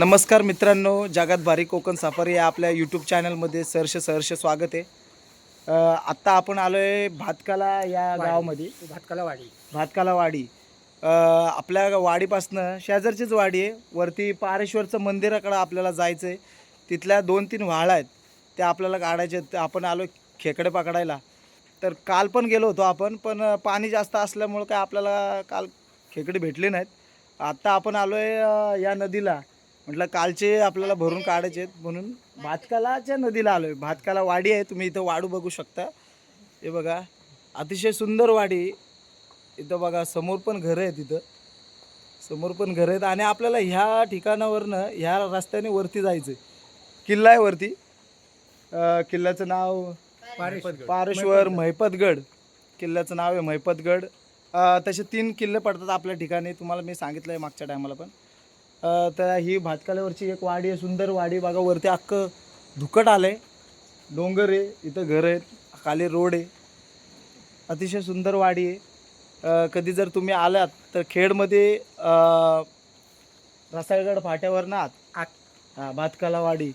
नमस्कार मित्रांनो जगात भारी कोकण सफारी या आपल्या यूट्यूब चॅनलमध्ये सहर्ष सहर्ष स्वागत आहे. अ, आत्ता आपण आलो आहे भातकाला या गावामध्ये. भातकाला वाडी. भातकाला वाडी. अ, आपल्या वाडीपासनं शेजारचीच वाडी आहे. वरती पारेश्वरचं मंदिराकडं आपल्याला जायचं आहे तिथल्या दोन तीन व्हाळ आहेत. त्या आपल्याला काढायचे आहेत. आपण आलो खेकडे पकडायला. तर काल पण गेलो होतो आपण पण पाणी जास्त असल्यामुळं काय आपल्याला काल खेकडे भेटले नाहीत. आत्ता आपण आलो आहे या नदीला. म्हटलं कालचे आपल्याला भरून काढायचे आहेत म्हणून भातकालाच्या नदीला आलो आहे भातकाला वाडी आहे तुम्ही इथं वाडू बघू शकता. हे बघा अतिशय सुंदर वाडी. इथं बघा समोर पण घरं आहेत इथं. समोर पण घरं आहेत आणि आपल्याला ह्या ठिकाणावरनं ह्या रस्त्याने वरती जायचं आहे किल्ला आहे वरती. अं, किल्ल्याचं नाव पारेश्वर. महिपतगड. किल्ल्याचं नाव आहे महिपतगड. अं, तसे तीन किल्ले पडतात आपल्या ठिकाणी. तुम्हाला मी सांगितलं आहे मागच्या टायमाला पण. तर ही भातकाल्यावरची एक वाडी आहे सुंदर वाडी. बघा वरती अख्खं धुकट आलं आहे डोंगर आहे इथं घरं आहेत खाली रोड आहे. अतिशय सुंदर वाडी आहे. कधी जर तुम्ही आलात तर खेडमध्ये रसाळगड फाट्यावर ना आत? हां भातकाला वाडी.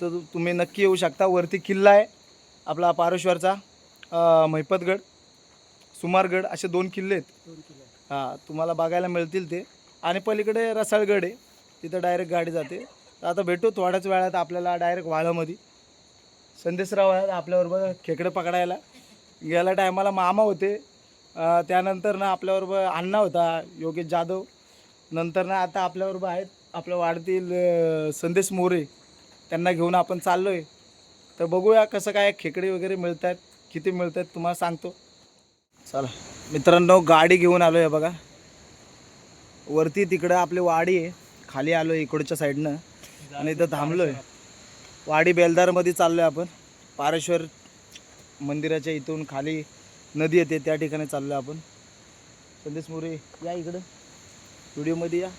तर तुम्ही नक्की येऊ शकता. वरती किल्ला आहे आपला पारेश्वरचा महिपतगड सुमारगड असे दोन किल्ले आहेत. हां तुम्हाला बघायला मिळतील ते. आणि पलीकडे रसाळगड आहे. तिथं डायरेक्ट गाडी जाते. आता भेटू थोड्याच वेळात आपल्याला डायरेक्ट वाळामध्ये संदेशराव आहेत आपल्याबरोबर खेकडे पकडायला. गेल्या टायमाला मामा होते. त्यानंतर ना आपल्याबरोबर अण्णा होता योगेश जाधव. नंतर ना आता आपल्याबरोबर आहेत आपल्या वाढतील संदेश मोरे. त्यांना घेऊन आपण चाललो आहे तर बघूया कसं काय खेकडे वगैरे मिळत आहेत किती मिळत आहेत तुम्हाला सांगतो. चला. मित्रांनो गाडी घेऊन आलो आहे बघा. वरती तिकडं आपली वाडी आहे. खाली आलो आहे इकडच्या साईडनं. आणि इथं थांबलो आहे वाडी बेलदारमध्ये चाललो आहे आपण. पारेश्वर मंदिराच्या इथून खाली नदी येते त्या ठिकाणी चाललो आहे आपण. संदेश मोरे या इकडं. व्हिडिओमध्ये या.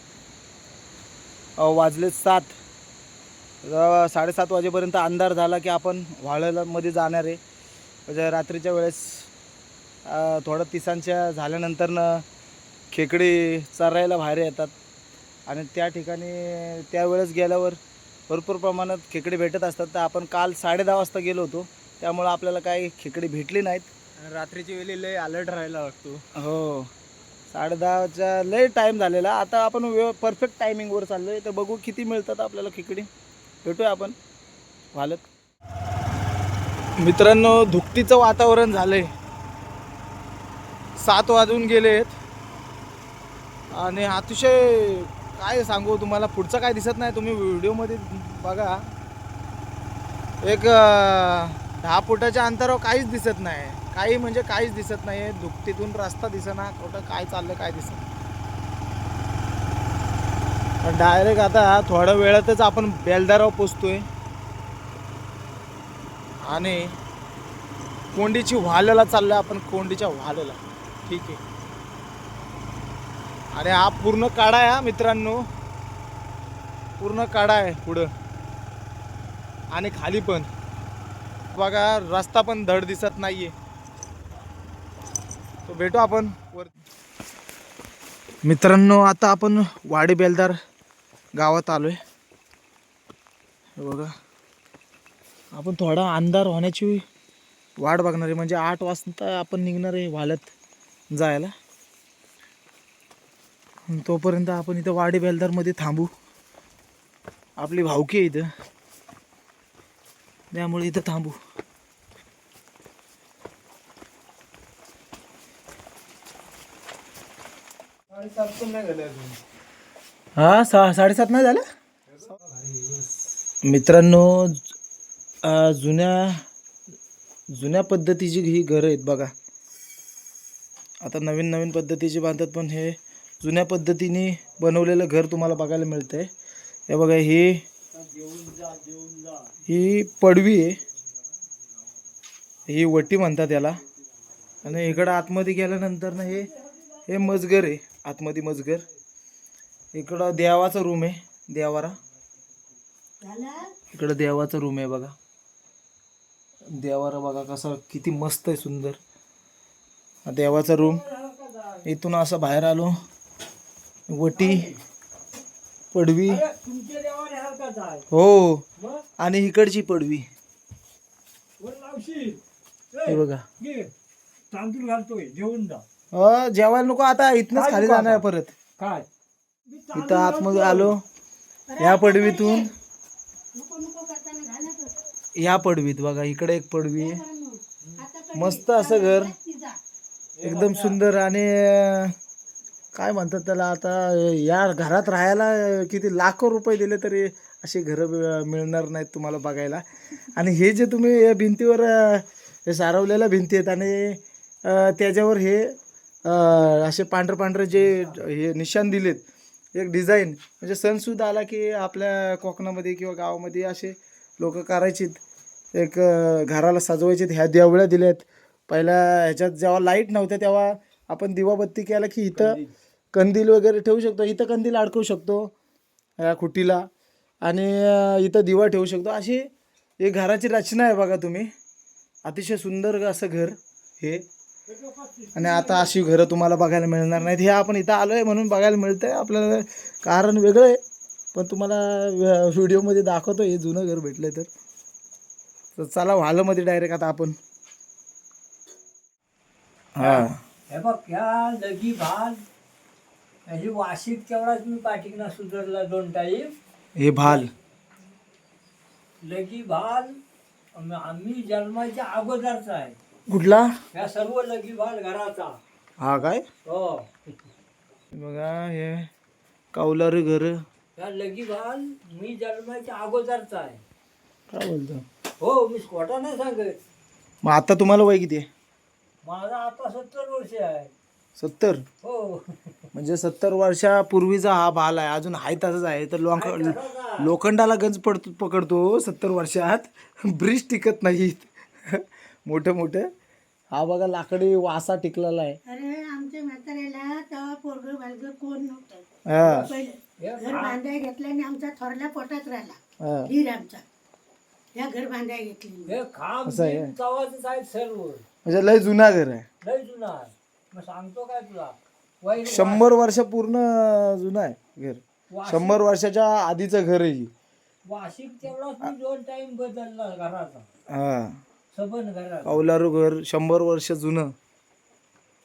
वाजले सात. साडेसात वाजेपर्यंत अंधार झाला की आपण वाळलामध्ये जाणार आहे. म्हणजे रात्रीच्या वेळेस थोडं तिसांच्या झाल्यानंतरनं खेकडे चरायला बाहेर येतात. आणि त्या ठिकाणी त्यावेळेस गेल्यावर भरपूर प्रमाणात खेकडे भेटत असतात. तर आपण काल साडे दहा वाजता गेलो होतो. त्यामुळं आपल्याला काही खेकडे भेटली नाहीत. रात्रीची वेळी लय अलर्ट राहायला लागतो हो. साडे दहाच्या लय टाईम झालेला. आता आपण व्यव परफेक्ट टायमिंगवर चाललो आहे तर बघू किती मिळतात आपल्याला खेकडी. भेटूया आपण. वालत मित्रांनो धुकटीचं वातावरण झालंय. सात वाजून गेलेत. आणि अतिशय काय सांगू तुम्हाला पुढचं काय दिसत नाही तुम्ही व्हिडिओमध्ये बघा. एक दहा फुटाच्या अंतरावर काहीच दिसत नाही. काही म्हणजे काहीच दिसत नाही आहे दुपटीतून रस्ता दिसेना कुठं काय चाललं काय दिसत डायरेक्ट आता थोड्या वेळातच आपण बेलदारावर पोचतोय. आणि कोंडीची व्हाल्याला चाललोय आपण कोंडीच्या व्हाल्याला ठीक आहे. आणि हा पूर्ण काढा आहे हा मित्रांनो. पूर्ण काढा आहे पुढं. आणि खाली पण. बघा रस्ता पण धड दिसत नाहीये. तो भेटू आपण वर. मित्रांनो आता आपण वाडी बेलदार गावात आलोय. बघा. आपण थोडा अंधार होण्याची वाट बघणार आहे. म्हणजे आठ वाजता आपण निघणार आहे वालत जायला. तोपर्यंत आपण इथं वाडी बेलदारमध्ये थांबू. आपली भावकी आहे इथं. त्यामुळे इथं थांबू. हा सा साडेसात नाही झालं? मित्रांनो जुन्या जुन्या पद्धतीची ही घरं आहेत बघा. आता नवीन नवीन पद्धतीची बांधतात पण हे जुन्या पद्धतीने बनवलेलं घर तुम्हाला बघायला मिळतंय. हे बघा हे ही पडवी आहे. ही वटी म्हणतात याला. आणि इकडं आतमध्ये गेल्यानंतर ना हे हे मजगर आहे आतमध्ये मजगर. इकडं देवाचा रूम आहे देवारा. इकडं देवाचा रूम आहे बघा. देवारा बघा कसा किती मस्त आहे सुंदर. देवाचा रूम. इथून असं बाहेर आलो. वटी पडवी. हो. आणि इकडची पडवी. वर लावशील हे बघा. तांदूळ घालतोय. जेवून जा. अ, जेवायला नको आता. इथनच खाली जाणार? परत. काय? इथं आतमध्ये आलो. या पडवीतून. या पडवीत बघा. इकडे एक पडवी आहे. मस्त असं घर. एकदम सुंदर आणि काय म्हणतात त्याला आता या घरात राहायला किती लाखो रुपये दिले तरी अशी घरं मिळणार नाहीत तुम्हाला बघायला. आणि हे जे तुम्ही या भिंतीवर हे सारवलेल्या भिंती आहेत आणि त्याच्यावर हे असे पांढरे पांढरे जे हे निशाण दिलेत एक डिझाईन म्हणजे सणसुद्धा आला की आपल्या कोकणामध्ये किंवा गावामध्ये असे लोक करायचीत. एक घराला सजवायचे ह्या देवळ्या दिल्यात. पहिल्या ह्याच्यात जेव्हा लाइट नव्हत्या तेव्हा आपण दिवाबत्ती केला की इथं कंदील वगैरे ठेवू शकतो. इथं कंदील अडकवू शकतो. या खुटीला. आणि इथं दिवा ठेवू शकतो. अशी एक घराची रचना आहे बघा तुम्ही. अतिशय सुंदर असं घर हे. आणि आता अशी घरं तुम्हाला बघायला मिळणार नाहीत. हे आपण इथं आलो आहे म्हणून बघायला मिळतं आहे आपल्याला कारण वेगळं आहे. पण तुम्हाला व्हिडिओमध्ये दाखवतो हे जुनं घर भेटलं तर. तर चला व्हालमध्ये डायरेक्ट आता आपण. हां. हे वार्षिक तेवढाच मी पाठिकना सुधारला दोन टाईम हे भाल. लगी भाल? आम- आम्ही जन्माच्या अगोदरचा आहे. कुठला? ह्या सर्व लगी भाल घराचा. हा काय? हो. बघा हे कौलारी घर. ह्या लगी भाल मी जन्माच्या अगोदरचा आहे. काय बोलतो? हो मी खोटा नाही सांगत. मग आता तुम्हाला वय किती आहे? माझा आता सत्तर वर्ष आहे. सत्तर? हो. म्हणजे सत्तर वर्षापूर्वीचा हा भाल आहे अजून आहे तसाच आहे तर लोक लोखंडाला गंज पडतो पकडतो सत्तर वर्षात ब्रिज टिकत नाहीत. मोठं मोठं. हा बघा लाकडी वासा टिकलेला आहे. अरे आमच्या म्हाताऱ्याला तेव्हा पोरग बालग कोण नव्हतं. हा, पहिलं घर बांधाय घेतल्याने आमचा थोरल्या पोटात राहिला. हा. आमचा. या घर बांधाय घेतली म्हणजे लय जुना घर आहे. लय जुना आहे. मग सांगतो काय तुला? शंभर वर्ष पूर्ण जुनं आहे घर. शंभर वर्षाच्या आधीचं घर आहे. वार्षिक तेवढाच मी दोन टाइम बदलला घराचा. हा. सबन घराचा. कौलारू घर शंभर वर्ष जुनं.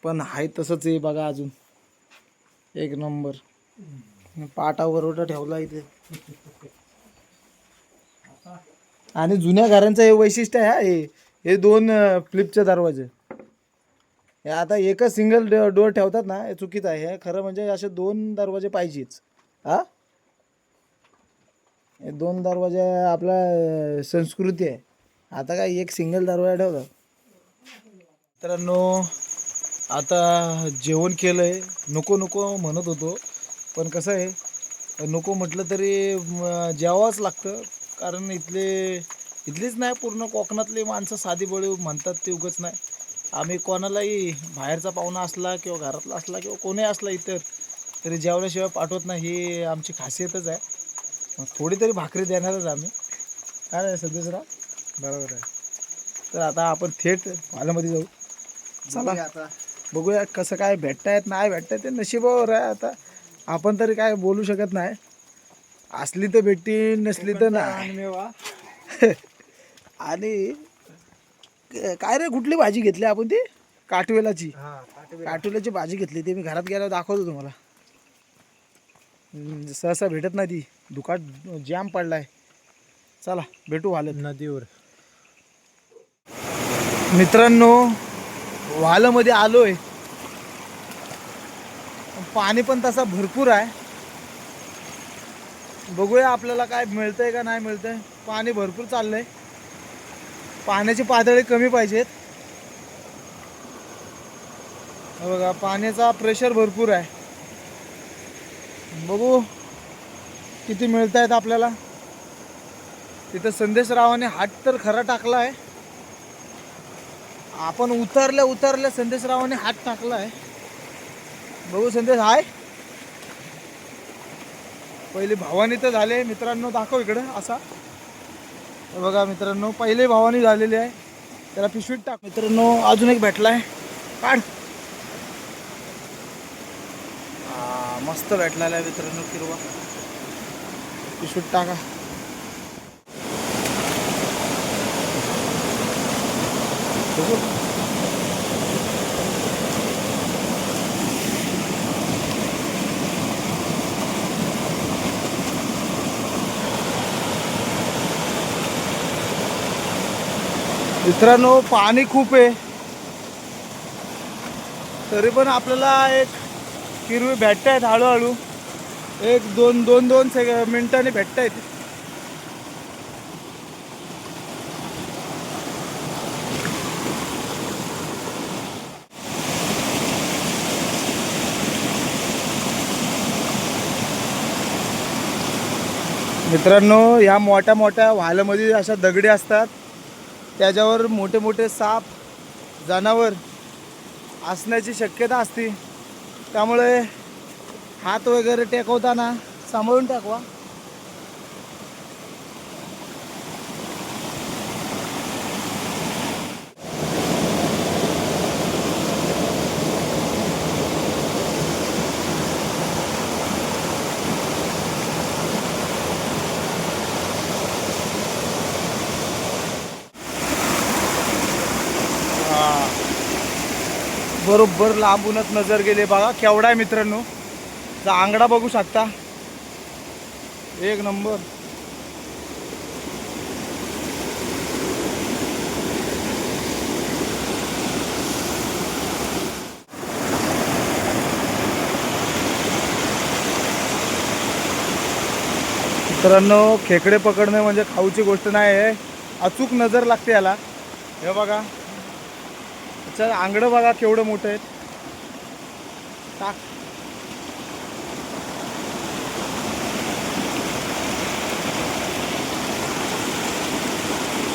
पण आहे तसंच आहे बघा अजून. एक नंबर. पाटावर ओटा ठेवला इथे. आणि जुन्या घरांचं हे वैशिष्ट्य आहे हा दोन फ्लिपचे दरवाजे. हे आता एकच सिंगल डोअर ठेवतात ना हे चुकीचं आहे. हे खरं म्हणजे असे दोन दरवाजे पाहिजेच. हा? हे दोन दरवाजे आपला संस्कृती आहे. आता काय एक सिंगल दरवाजा ठेवला? मित्रांनो आता जेवण केलं आहे नको नको म्हणत होतो. पण कसं आहे नको म्हटलं तरी जेवावंच लागतं. कारण इथले इथलीच नाही पूर्ण कोकणातली माणसं साधी बळी म्हणतात ते उगच नाही. आम्ही कोणालाही बाहेरचा पाहुणा असला किंवा घरातला असला किंवा कोणी असला इतर तरी जेवल्याशिवाय पाठवत नाही ही आमची खासियतच आहे. मग थोडी तरी भाकरी देणारच आम्ही. काय नाही सध्याचरा बरोबर आहे. तर आता आपण थेट हॉलमध्ये जाऊ. चला. आता. बघूया कसं काय भेटतायत नाही भेटतायत ते नशिबावर आहे आता. आपण तरी काय बोलू शकत नाही. असली तर भेटती नसली तर नाही. आणि काय रे कुठली भाजी घेतली आपण ती? काटवेलाची. काटवेलाची भाजी घेतली ती मी घरात गेल्यावर दाखवतो तुम्हाला. सहसा भेटत नाही ती. दुकान जाम पडलाय. चला भेटू हालत नदीवर. मित्रांनो वालामध्ये आलोय. पाणी पण तसा भरपूर आहे. बघूया आपल्याला काय मिळतंय का नाही मिळतंय. पाणी भरपूर चाललंय. पाण्याची पातळी कमी पाहिजेत. बघा पाण्याचा प्रेशर भरपूर आहे. बघू किती मिळत आहेत आपल्याला. तिथं संदेश रावाने हात तर खरा टाकला आहे. आपण उतरल्या उतरल्या संदेशरावाने हात टाकलाय बघू संदेश हाय. पहिले भावानी तर झाले मित्रांनो दाखव इकडं असा. बघा मित्रांनो पहिले भावानी झालेले आहे. त्याला पिशवीत टाक. मित्रांनो अजून एक भेटलाय. काढ. मस्त भेटलेला आहे मित्रांनो किरवा पिशवीत टाका. बघू. मित्रांनो पाणी खूप आहे. तरी पण आपल्याला एक किरवी भेटत आहेत हळूहळू. एक दोन दोन दोन से मिनिटांनी भेटत आहेत. मित्रांनो या मोठ्या मोठ्या वाल्यामध्ये अशा दगडी असतात. त्याच्यावर मोठे मोठे साप जनावर असण्याची शक्यता असते. त्यामुळे हात वगैरे टेकवताना सांभाळून टाकवा. बरोबर लांबूनच नजर गेले बघा. केवढा आहे मित्रांनो? आंगडा बघू शकता. एक नंबर. मित्रांनो खेकडे पकडणे म्हणजे खाऊची गोष्ट नाही आहे. अचूक नजर लागते याला. हे बघा. याचं आंगडं बघा केवढं मोठं आहे टाक.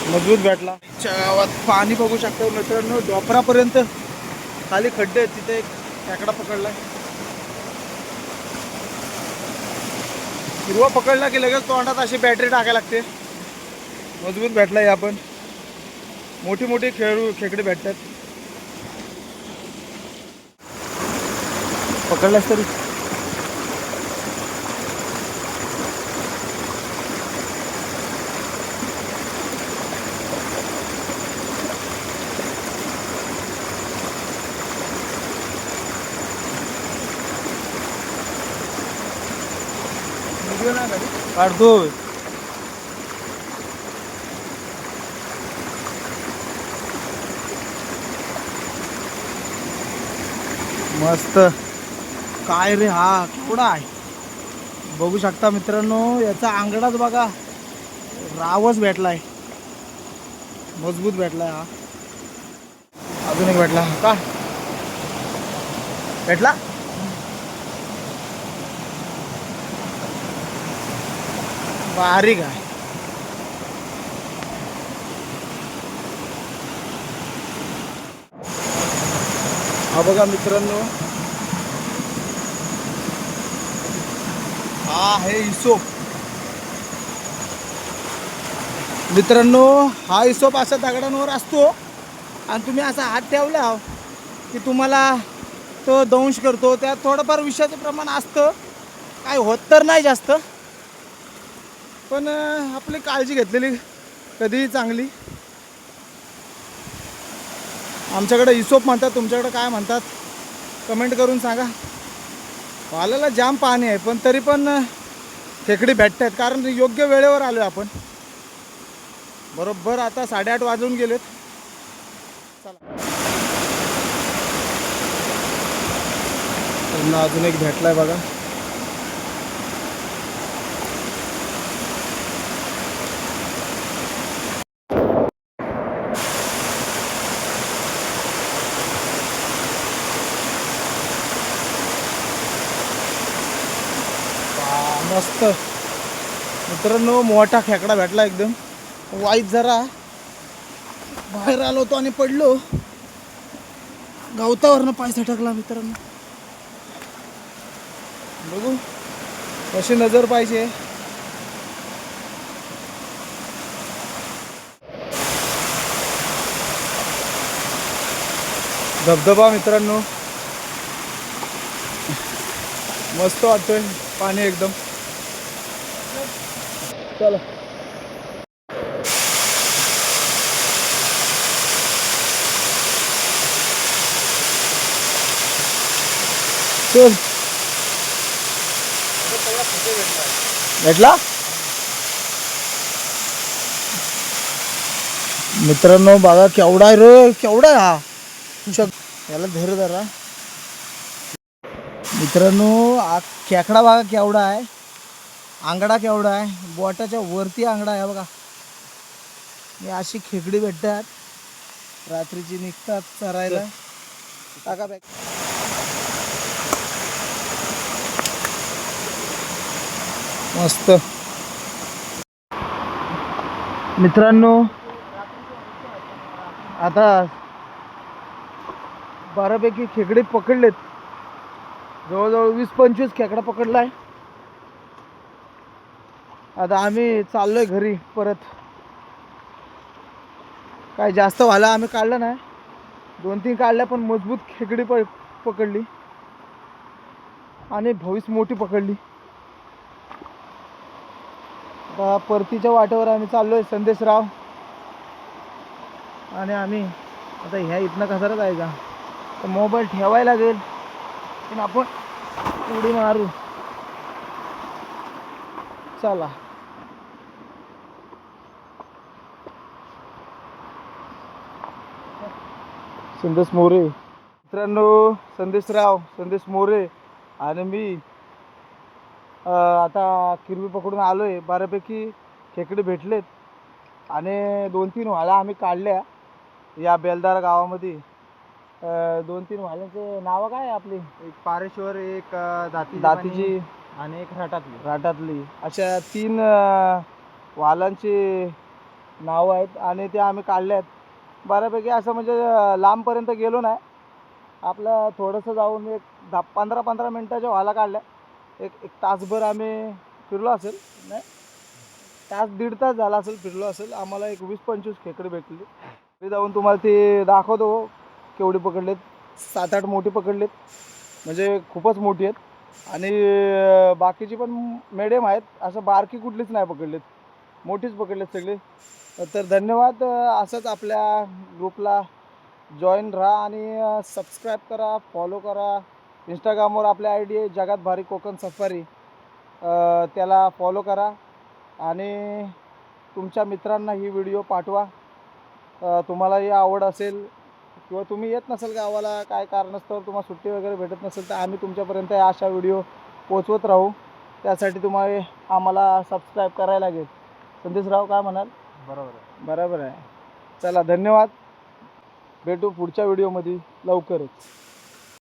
मजबूत भेटला गावात पाणी बघू शकतो मित्रांनो. डोपरापर्यंत खाली खड्डे आहेत तिथे एक खेकडा पकडलाय. हिरवा पकडला की लगेच तोंडात अशी बॅटरी टाकायला लागते. मजबूत भेटलाय आपण मोठी मोठी खेळू खेकडे भेटतात. पकडलास तरी. काढतोय मस्त. काय रे हा? केवढा आहे? बघू शकता मित्रांनो याचा आंगडाच बघा. रावच भेटलाय. मजबूत भेटलाय हा. अजून एक भेटला. का? भेटला? बारीक आहे. हा बघा मित्रांनो हा आहे हिशोब. मित्रांनो हा हिशोब असा दगडांवर असतो. आणि तुम्ही असा हात ठेवला की तुम्हाला तो दंश करतो. त्यात थोडंफार विषाचं प्रमाण असतं. काय होत तर नाही जास्त. पण आपली काळजी घेतलेली कधीही चांगली. आमच्याकडे हिशोब म्हणतात तुमच्याकडे काय म्हणतात कमेंट करून सांगा. वाल्याला जाम पाणी आहे पण तरी पण खेकडी भेटत आहेत कारण योग्य वेळेवर आलो आपण. बरोबर आता साडेआठ वाजून गेलेत. चला. अजून एक भेटलाय बघा वा, मस्त. मित्रांनो मोठा खेकडा भेटला एकदम. वाईट जरा. बाहेर आलो होतो आणि पडलो. गवतावरनं पाय सटकला मित्रांनो. बघू. कशी नजर पाहिजे. धबधबा मित्रांनो. मस्त वाटतोय पाणी एकदम. चला. चल. भेटला? मित्रांनो बघा केवढा आहे रे? केवढा आहे हा? शक याला धर जरा. मित्रांनो आ खेकडा बघा केवढा आहे? आंगडा केवढा आहे? बोटाच्या वरती आंगडा आहे बघा. मी अशी खेकडी भेटतात. रात्रीची निघतात चरायला. टाका बॅग. मस्त. मित्रांनो आता बऱ्यापैकी खेकडे पकडलेत. जवळजवळ वीस पंचवीस खेकडा पकडलाय. आता आम्ही चाललोय घरी परत. काय जास्त व्हायला आम्ही काढलं नाही. दोन तीन काढल्या पण मजबूत खेकडी प पकडली. आणि भवीस मोठी पकडली. आता परतीच्या वाटेवर आम्ही चाललोय संदेशराव. आणि आम्ही आता ह्या इथनं कसारा जायचा? तर मोबाईल ठेवायला लागेल. पण आपण उडी मारू. चला. संदेश मोरे. मित्रांनो संदेशराव संदेश मोरे आणि मी अं, आता किरवी पकडून आलो आहे बऱ्यापैकी खेकडे भेटलेत आणि दोन तीन व्हाळ्या आम्ही काढल्या या बेलदार गावामध्ये. दोन तीन व्हाळ्यांचे नावं काय आपली? एक पारेश्वर एक अ, दातीची आणि एक राटातली. राटातली. अशा तीन वालांची नावं आहेत आणि ते आम्ही काढले आहेत बऱ्यापैकी असं म्हणजे लांबपर्यंत गेलो नाही. आपलं थोडंसं जाऊन एक दहा पंधरा पंधरा मिनटाच्या व्हायला काढल्या. एक एक तासभर आम्ही फिरलो असेल नाही. तास दीड तास झाला असेल फिरलो असेल. आम्हाला एक वीस पंचवीस खेकडे भेटली. ते जाऊन तुम्हाला ती दाखवतो हो, केवढी पकडलेत. सात आठ मोठी पकडलेत. म्हणजे खूपच मोठी आहेत. आणि बाकीची पण मेडियम आहेत. असं बारकी कुठलीच नाही पकडलेत. मोठीच पकडलेत सगळी. तर धन्यवाद असंच आपल्या ग्रुपला जॉईन राहा आणि सबस्क्राईब करा फॉलो करा. इंस्टाग्रामवर आपल्या आय डी आहे जगात भारी कोकण सफारी. त्याला फॉलो करा आणि तुमच्या मित्रांना ही व्हिडिओ पाठवा. तुम्हालाही आवड असेल किंवा तुम्ही येत नसेल गावाला काय कारणास्तव तुम्हाला सुट्टी वगैरे भेटत नसेल तर आम्ही तुमच्यापर्यंत अशा व्हिडिओ पोचवत राहू. त्यासाठी तुम्हाला आम्हाला सबस्क्राईब करायला लागेल. संदेशराव काय म्हणाल? बरोबर आहे. बरोबर आहे. चला धन्यवाद. भेटू पुढच्या व्हिडिओमध्ये लवकरच.